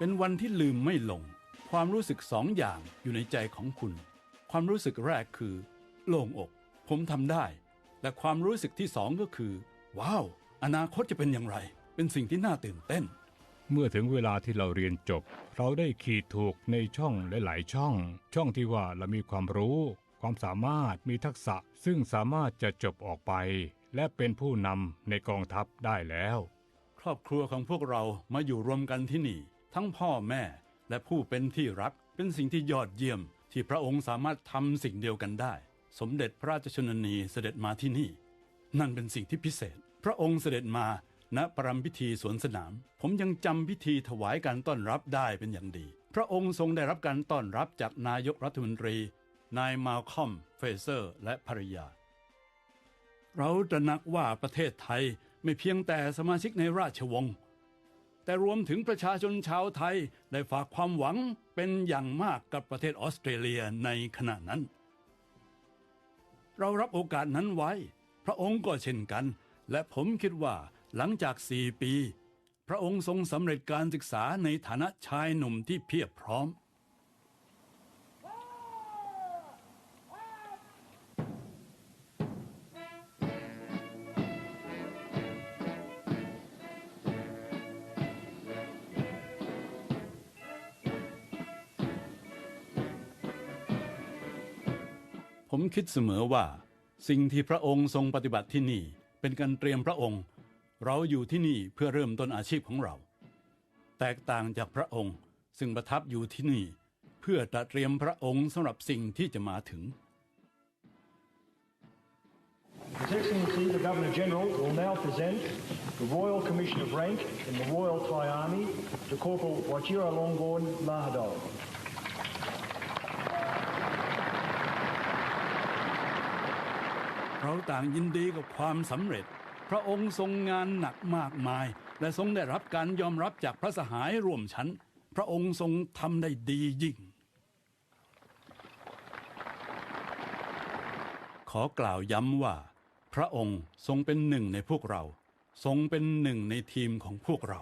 เป็นวันที่ลืมไม่ลง ความรู้สึกสองอย่างอยู่ในใจของคุณ ความรู้สึกแรกคือ โล่งอก ผมทำได้ และความรู้สึกที่สองก็คือ ว้าว อนาคตจะเป็นอย่างไร เป็นสิ่งที่น่าตื่นเต้น เมื่อถึงเวลาที่เราเรียนจบ เราได้ขีดถูกในช่องหลายๆช่อง ช่องที่ว่าเรามีความรู้ ความสามารถมีทักษะ ซึ่งสามารถจะจบออกไป และเป็นผู้นำในกองทัพได้แล้ว ครอบครัวของพวกเรามาอยู่รวมกันที่นี่ ทั้งพ่อแม่และผู้เป็นที่รักเป็นสิ่งที่ยอดเยี่ยมที่พระองค์สามารถทำสิ่งเดียวกันได้ สมเด็จพระราชชนนีเสด็จมาที่นี่ นั่นเป็นสิ่งที่พิเศษ พระองค์เสด็จมาณปรำพิธีสวนสนาม ผมยังจำพิธีถวายการต้อนรับได้เป็นอย่างดี พระองค์ทรงได้รับการต้อนรับจากนายกรัฐมนตรี นายมาลคอมเฟเซอร์ และภรรยา เราตระหนักว่าประเทศไทยไม่เพียงแต่สมาชิกในราชวงศ์ แต่รวมถึงประชาชนชาวไทยได้ฝากความหวังเป็นอย่างมากกับประเทศออสเตรเลียในขณะนั้น เรารับโอกาสนั้นไว้ พระองค์ก็เช่นกัน และผมคิดว่าหลังจากสี่ปี พระองค์ทรงสำเร็จการศึกษาในฐานะชายหนุ่มที่เพียบพร้อม ผมคิดเสมอว่า สิ่งที่พระองค์ทรงปฏิบัติที่นี่ เป็นการเตรียมพระองค์ เราอยู่ที่นี่เพื่อเริ่มต้นอาชีพของเรา แตกต่างจากพระองค์ ซึ่งประทับอยู่ที่นี่ เพื่อตระเตรียมพระองค์สำหรับสิ่งที่จะมาถึง His Excellency the Governor General will now present the Royal Commission of Rank in the Royal Thai Army to Corporal Wachira Longborn Mahadol. เราต่างยินดีกับความสำเร็จ พระองค์ทรงงานหนักมากมาย และทรงได้รับการยอมรับจากพระสหายร่วมชั้น พระองค์ทรงทำได้ดียิ่ง ขอกล่าวย้ำว่า พระองค์ทรงเป็นหนึ่งในพวกเรา ทรงเป็นหนึ่งในทีมของพวกเรา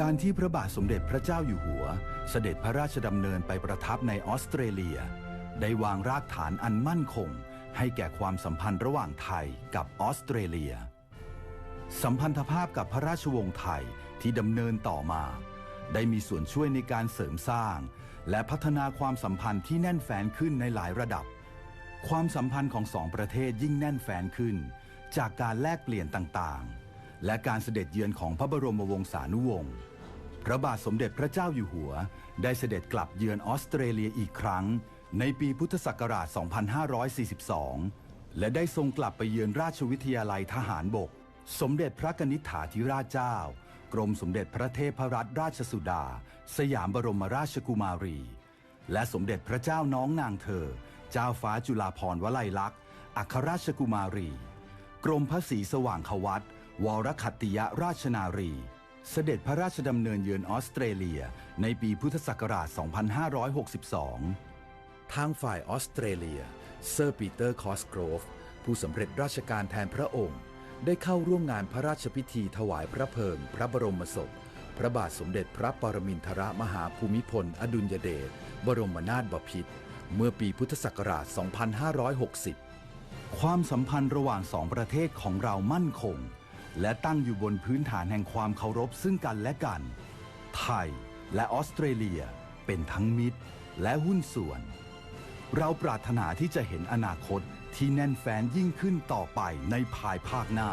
การที่พระบาทสมเด็จพระเจ้าอยู่หัว เสด็จพระราชดำเนินไปประทับในออสเตรเลีย ได้วางรากฐานอันมั่นคง ให้แก่ความสัมพันธ์ระหว่างไทยกับออสเตรเลีย สัมพันธภาพกับพระราชวงศ์ไทยที่ดำเนินต่อมา ได้มีส่วนช่วยในการเสริมสร้าง และพัฒนาความสัมพันธ์ที่แน่นแฟนขึ้นในหลายระดับ ความสัมพันธ์ของสองประเทศยิ่งแน่นแฟนขึ้น จากการแลกเปลี่ยนต่างๆ และการเสด็จเยือนของพระบรมวงศานุวงศ์ พระบาทสมเด็จพระเจ้าอยู่หัว ได้เสด็จกลับเยือนออสเตรเลียอีกครั้ง ในปีพุทธศักราช 2542 และได้ทรงกลับไปเยือนราชวิทยาลัยทหารบก สมเด็จพระกนิษฐาธิราชเจ้า กรมสมเด็จพระเทพรัตนราชสุดา สยามบรมราชกุมารี และสมเด็จพระเจ้าน้องนางเธอ เจ้าฟ้าจุฬาภรณ์วลัยลักษณ์อัครราชกุมารี กรมพระศรีสว่างควัต วรคัตติยราชนารี เสด็จพระราชดำเนินเยือนออสเตรเลียในปีพุทธศักราช 2562 ทางฝ่ายออสเตรเลีย เซอร์ปีเตอร์คอสโกรฟ ผู้สำเร็จราชการแทนพระองค์ ได้เข้าร่วมงานพระราชพิธีถวายพระเพลิง พระบรมศพ พระบาทสมเด็จพระปรมินทรมหาภูมิพล อดุลยเดช บรมนาถบพิตร เมื่อปีพุทธศักราช 2560 ความสัมพันธ์ระหว่างสองประเทศของเรามั่นคง และตั้งอยู่บนพื้นฐานแห่งความเคารพซึ่งกันและกัน ไทยและออสเตรเลียเป็นทั้งมิตรและหุ้นส่วน เราปรารถนาที่จะเห็นอนาคตที่แน่นแฟนยิ่งขึ้นต่อไปในภายภาคหน้า